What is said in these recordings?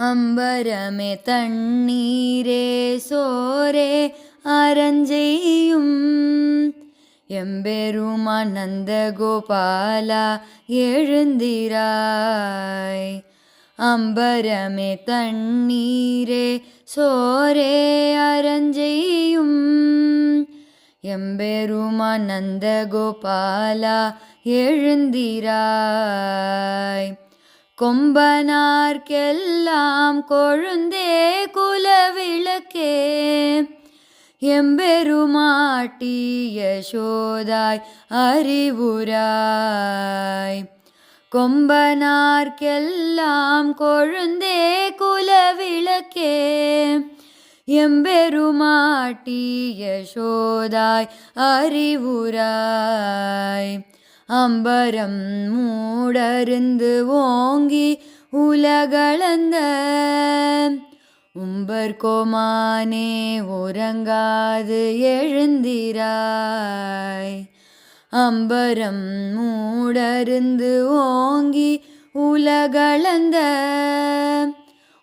അമ്പരമേ തണ്ണീരേ സോരേ അരഞ്ചെയ്യും. എമ്പെരുമാനന്ദ ഗോപാല എഴുന്തിരായ്. അമ്പരമേ തണ്ണീരേ സോരേ അരഞ്ചെയ്യും. എമ്പെരുമാനന്ദ ഗോപാല എഴുന്തിരായ്. கொம்பனார்க்கெல்லாம் கொழுந்தே குலவிளக்கே. எம்பெருமாட்டிய சோதாய் அறிவுராய். கொம்பனார்க்கெல்லாம் கொழுந்தே குலவிளக்கே. எம்பெருமாட்டி யசோதாய் அறிவுராய். அம்பரம் மூடருந்து ஓங்கி உலகளந்த உம்பர் கோமானே உறங்காது எழுந்திராய். அம்பரம் மூடருந்து ஓங்கி உலகளந்த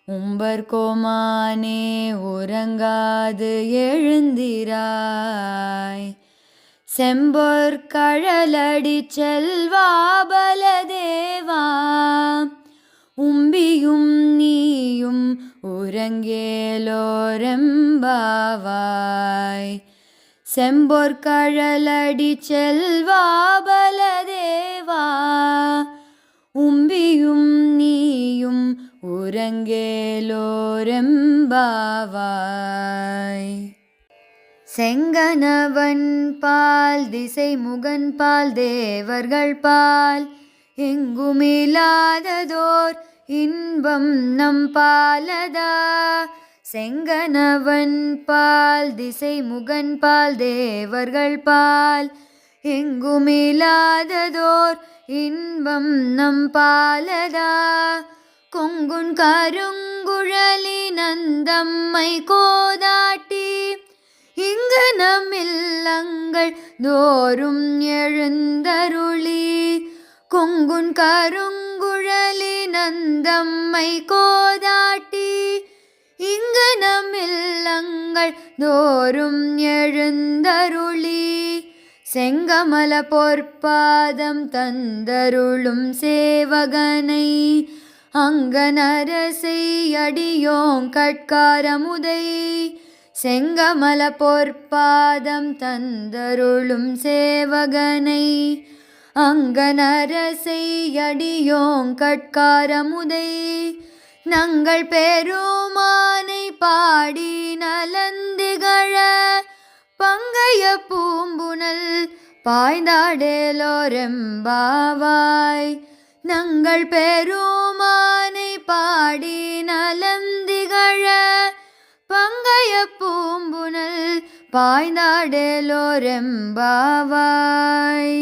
உம்பர் கோமானே உறங்காது எழுந்திராய். செம்பொற் கழலடி செல்வா பலதேவா உம்பியும் நீயும் உறங்கேலோரெம்பாவாய் செம்பொற் கழலடி செல்வா பலதேவா உம்பியும் நீயும் உறங்கேலோரெம்பாவாய் செங்கனவன் பால் திசை முகன் பால் தேவர்கள் பால். எங்குமில்லாததோர் இன்பம் நம் பாலதா? செங்கனவன் பால் திசை முகன் பால் தேவர்கள் பால். எங்குமில்லாததோர் இன்பம் நம் பாலதா? கொங்குன் கருங்குழலி நந்தம்மை கோதாட்டி இங்கு நம் இல்லங்கள் தோறும் எழுந்தருளி. கொங்குன் கருங்குழலி நந்தம்மை கோதாட்டி. இங்கு நம் இல்லங்கள் தோறும் எழுந்தருளி. செங்கமல பொற்பாதம் தந்தருளும் சேவகனை. அங்கனரசை அடியோங் கட்காரமுதை. செங்கமல பொற்பாதம் தந்தருளும் சேவகனை அங்கனரசை அடியோங் கட்காரமுதை நங்கள் பெருமானை பாடி நலந்திகழ பங்கைய பூம்புணல் பாய்ந்தாடேலோரெம்பாவாய் நங்கள் பெருமானை பாடி நலந்திகழ பங்கைய பூம்புனல் பாய்ந்தாடேலோரெம்பாவாய்